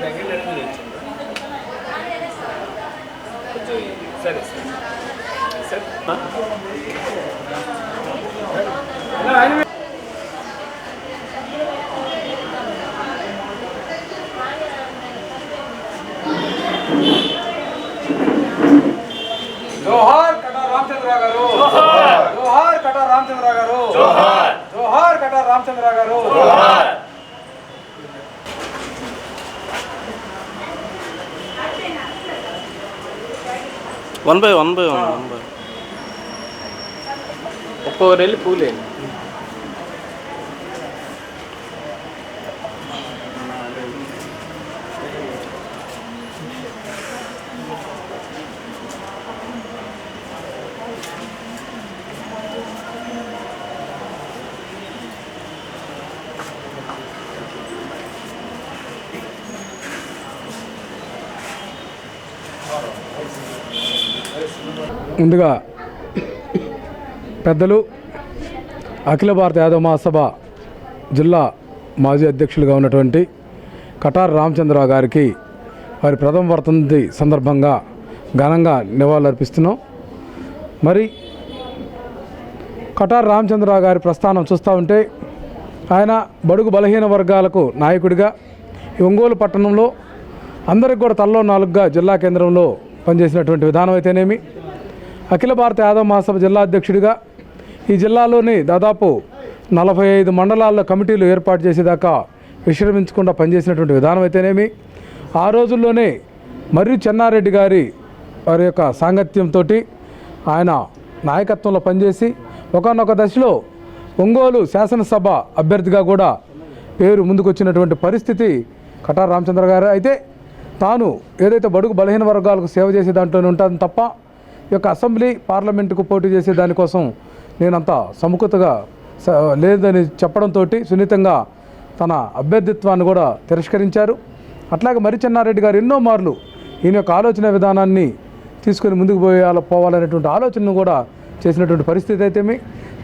నాకు లెటర్ వచ్చింది కొంచెం సరే సార్ సార్ జోహార్ కటా రామచంద్ర గారు జోహార్ కటా రామచంద్ర గారు జోహార్ కటా రామచంద్ర గారు one by one by one one by ఒక్కొక్కరు వెళ్ళి పూలేండి ముందుగా పెద్దలు అఖిల భారత యాదవ మహాసభ జిల్లా మాజీ అధ్యక్షులుగా ఉన్నటువంటి కటార్ రామచంద్రరావు గారికి వారి ప్రథమ వర్తంతి సందర్భంగా ఘనంగా నివాళులర్పిస్తున్నాం. మరి కటార్ రామచంద్రరావు గారి ప్రస్థానం చూస్తూ ఉంటే ఆయన బడుగు బలహీన వర్గాలకు నాయకుడిగా ఈ ఒంగోలు పట్టణంలో అందరికి కూడా తల్లో నాలుగుగా జిల్లా కేంద్రంలో పనిచేసినటువంటి విధానం అయితేనేమి. అఖిల భారత యాదవ మహాసభ జిల్లా అధ్యక్షుడిగా ఈ జిల్లాలోని దాదాపు నలభై ఐదు మండలాల్లో కమిటీలు ఏర్పాటు చేసేదాకా విశ్రమించకుండా పనిచేసినటువంటి విధానం అయితేనేమి. ఆ రోజుల్లోనే మర్రి చెన్నారెడ్డి గారి వారి యొక్క సాంగత్యంతో ఆయన నాయకత్వంలో పనిచేసి ఒకనొక దశలో ఒంగోలు శాసనసభ అభ్యర్థిగా కూడా పేరు ముందుకొచ్చినటువంటి పరిస్థితి కటార్ రామచంద్ర గారు. అయితే తాను ఏదైతే బడుగు బలహీన వర్గాలకు సేవ చేసే దాంట్లోనే ఉంటాను తప్ప ఈ యొక్క అసెంబ్లీ పార్లమెంటుకు పోటీ చేసే దానికోసం నేనంత సముఖతగా స- లేదని చెప్పడంతో సున్నితంగా తన అభ్యర్థిత్వాన్ని కూడా తిరస్కరించారు. అట్లాగే మరి చెన్నారెడ్డి గారు ఎన్నో మార్లు ఈయన యొక్క ఆలోచన విధానాన్ని తీసుకొని ముందుకు పోయాల పోవాలనేటువంటి ఆలోచనను కూడా చేసినటువంటి పరిస్థితి అయితేమి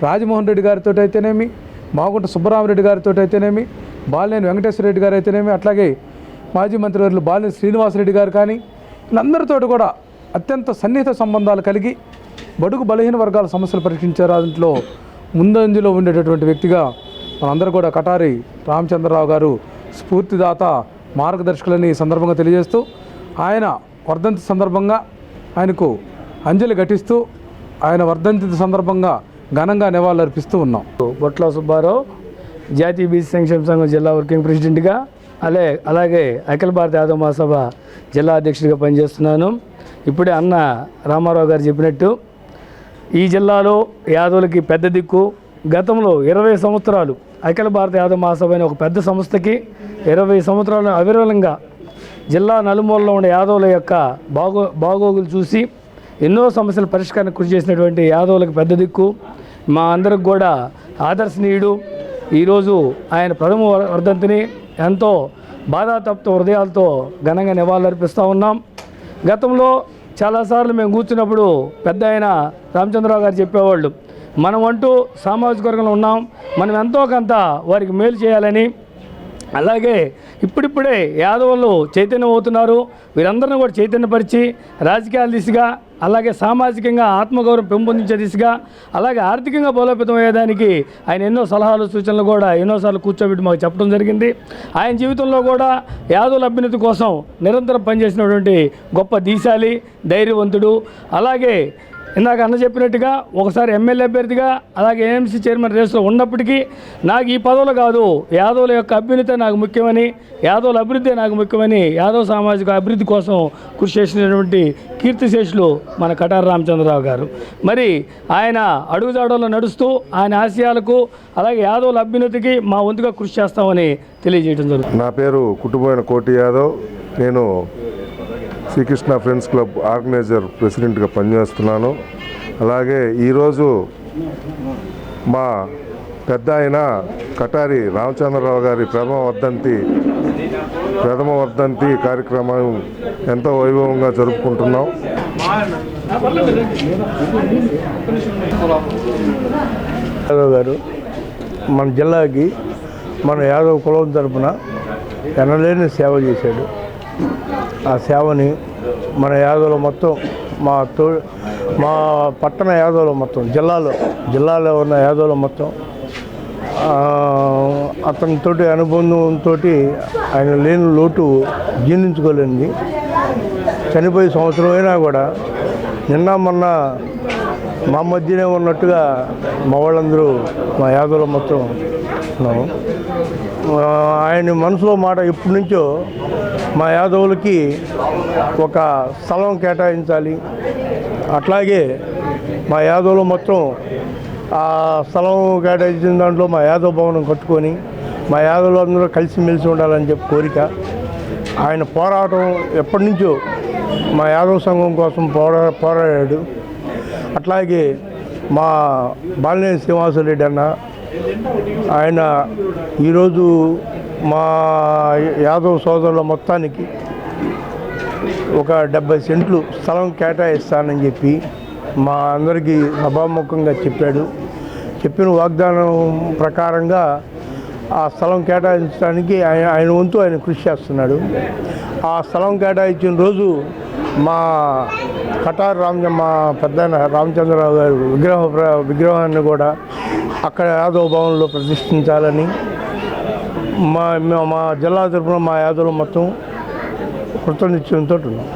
రాజమోహన్ రెడ్డి గారితో అయితేనేమి మాగుంట సుబ్బరామరెడ్డి గారితో అయితేనేమి బాలినేని వెంకటేశ్వర రెడ్డి గారు అయితేనేమి అట్లాగే మాజీ మంత్రివర్యులు బాలినేని శ్రీనివాసరెడ్డి గారు కానీ వీళ్ళందరితో కూడా అత్యంత సన్నిహిత సంబంధాలు కలిగి బడుగు బలహీన వర్గాల సమస్యలు పరిష్కరించారు. దాంట్లో ముందంజలో ఉండేటటువంటి వ్యక్తిగా మనందరూ కూడా కటారి రామచంద్రరావు గారు స్ఫూర్తిదాత మార్గదర్శకులని సందర్భంగా తెలియజేస్తూ ఆయన వర్ధంతి సందర్భంగా ఆయనకు అంజలి ఘటిస్తూ ఆయన వర్ధంతి సందర్భంగా ఘనంగా నివాళులర్పిస్తూ ఉన్నాం. బొట్ల సుబ్బారావు జాతీయ బీసీ సంక్షేమ సంఘం జిల్లా వర్కింగ్ ప్రెసిడెంట్గా అలే అలాగే అఖిల భారత యాదవ మహాసభ జిల్లా అధ్యక్షుడిగా పనిచేస్తున్నాను. ఇప్పుడే అన్న రామారావు గారు చెప్పినట్టు ఈ జిల్లాలో యాదవులకి పెద్ద దిక్కు గతంలో ఇరవై సంవత్సరాలు అఖిల భారత యాదవ మహాసభ అనే ఒక పెద్ద సంస్థకి ఇరవై సంవత్సరాలు అవిరళంగా జిల్లా నలుమూలలో ఉన్న యాదవుల యొక్క బాగో బాగోగులు చూసి ఎన్నో సమస్యల పరిష్కారానికి కృషి చేసినటువంటి యాదవులకు పెద్ద దిక్కు. మా అందరికి కూడా ఆదర్శనీయుడు. ఈరోజు ఆయన ప్రథమ వర్ధంతిని ఎంతో బాధాతప్త హృదయాలతో ఘనంగా నివాళులర్పిస్తూ ఉన్నాం. గతంలో చాలాసార్లు మేము కూర్చున్నప్పుడు పెద్ద ఆయన రామచంద్రరావు గారు చెప్పేవాళ్ళు మనం అంటూ సామాజిక వర్గంలో ఉన్నాం మనం ఎంతో కొంత వారికి మేలు చేయాలని. అలాగే ఇప్పుడిప్పుడే యాదవులు చైతన్యం అవుతున్నారు వీరందరిని కూడా చైతన్యపరిచి రాజకీయాల దిశగా అలాగే సామాజికంగా ఆత్మగౌరవం పెంపొందించే దిశగా అలాగే ఆర్థికంగా బలోపేతం అయ్యేదానికి ఆయన ఎన్నో సలహాలు సూచనలు కూడా ఎన్నోసార్లు కూర్చోబెట్టి మాకు చెప్పడం జరిగింది. ఆయన జీవితంలో కూడా యాదవుల అభ్యున్నతి కోసం నిరంతరం పనిచేసినటువంటి గొప్ప దీశాలి ధైర్యవంతుడు. అలాగే ఇందాక అన్న చెప్పినట్టుగా ఒకసారి ఎమ్మెల్యే అభ్యర్థిగా అలాగే ఏఎంసీ చైర్మన్ రేసులో ఉన్నప్పటికీ నాకు ఈ పదవులు కాదు. యాదవుల యొక్క అభ్యున్నతే నాకు ముఖ్యమని యాదవుల అభివృద్ధి నాకు ముఖ్యమని యాదవ సామాజిక అభివృద్ధి కోసం కృషి చేసినటువంటి కీర్తిశేషులు మన కటార రామచంద్రరావు గారు. మరి ఆయన అడుగుజాడల్లో నడుస్తూ ఆయన ఆశయాలకు అలాగే యాదవుల అభ్యున్నతికి మా వంతుగా కృషి చేస్తామని తెలియజేయడం జరుగుతుంది. నా పేరు కుటుంబమైన కోటి యాదవ్. నేను శ్రీకృష్ణ ఫ్రెండ్స్ క్లబ్ ఆర్గనైజర్ ప్రెసిడెంట్గా పనిచేస్తున్నాను. అలాగే ఈరోజు మా పెద్ద ఆయన కటారి రామచంద్రరావు గారి ప్రథమ వర్ధంతి ప్రథమ వర్ధంతి కార్యక్రమం ఎంతో వైభవంగా జరుపుకుంటున్నాం. యాదవ్ గారు మన జిల్లాకి మన యాదవ్ కులం తరపున ఎనలేని సేవ చేశాడు. ఆ సేవని మన యాదవులు మొత్తం మా తో మా పట్టణ యాదవులు మొత్తం జిల్లాలో జిల్లాలో ఉన్న యాదవులు మొత్తం ఆ, అతనితోటి అనుబంధంతో ఆయన లేని లోటు జీర్ణించుకోలేనిది. చనిపోయి సంవత్సరం అయినా కూడా నిన్న మొన్న మా మధ్యనే ఉన్నట్టుగా మా వాళ్ళందరూ మా యాదవులు మొత్తం ఉన్నాము. ఆయన మనసులో మాట ఎప్పటి నుంచో మా యాదవులకి ఒక స్థలం కేటాయించాలి. అట్లాగే మా యాదవులు మొత్తం ఆ స్థలం కేటాయించిన దాంట్లో మా యాదవ భవనం కట్టుకొని మా యాదవులు అందరూ కలిసిమెలిసి ఉండాలని చెప్పి కోరిక. ఆయన పోరాటం ఎప్పటి నుంచో మా యాదవ సంఘం కోసం పోరా పోరాడాడు. అట్లాగే మా బాలినేని శ్రీనివాసరెడ్డి అన్న ఆయన ఈరోజు మా యాదవ్ సోదరుల మొత్తానికి ఒక డెబ్బై సెంట్లు స్థలం కేటాయిస్తానని చెప్పి మా అందరికీ సభాముఖంగా చెప్పాడు. చెప్పిన వాగ్దానం ప్రకారంగా ఆ స్థలం కేటాయించడానికి ఆయన ఆయన వంతు ఆయన కృషి చేస్తున్నాడు. ఆ స్థలం కేటాయించిన రోజు మా కటార్ రామ మా పెద్ద రామచంద్రరావు గారు విగ్రహ విగ్రహాన్ని కూడా అక్కడ యాదవ భవన్లో ప్రతిష్ఠించాలని మా మా జిల్లా తరఫున మా యాదవులు మొత్తం కృతనిశ్చయంతో ఉన్నాం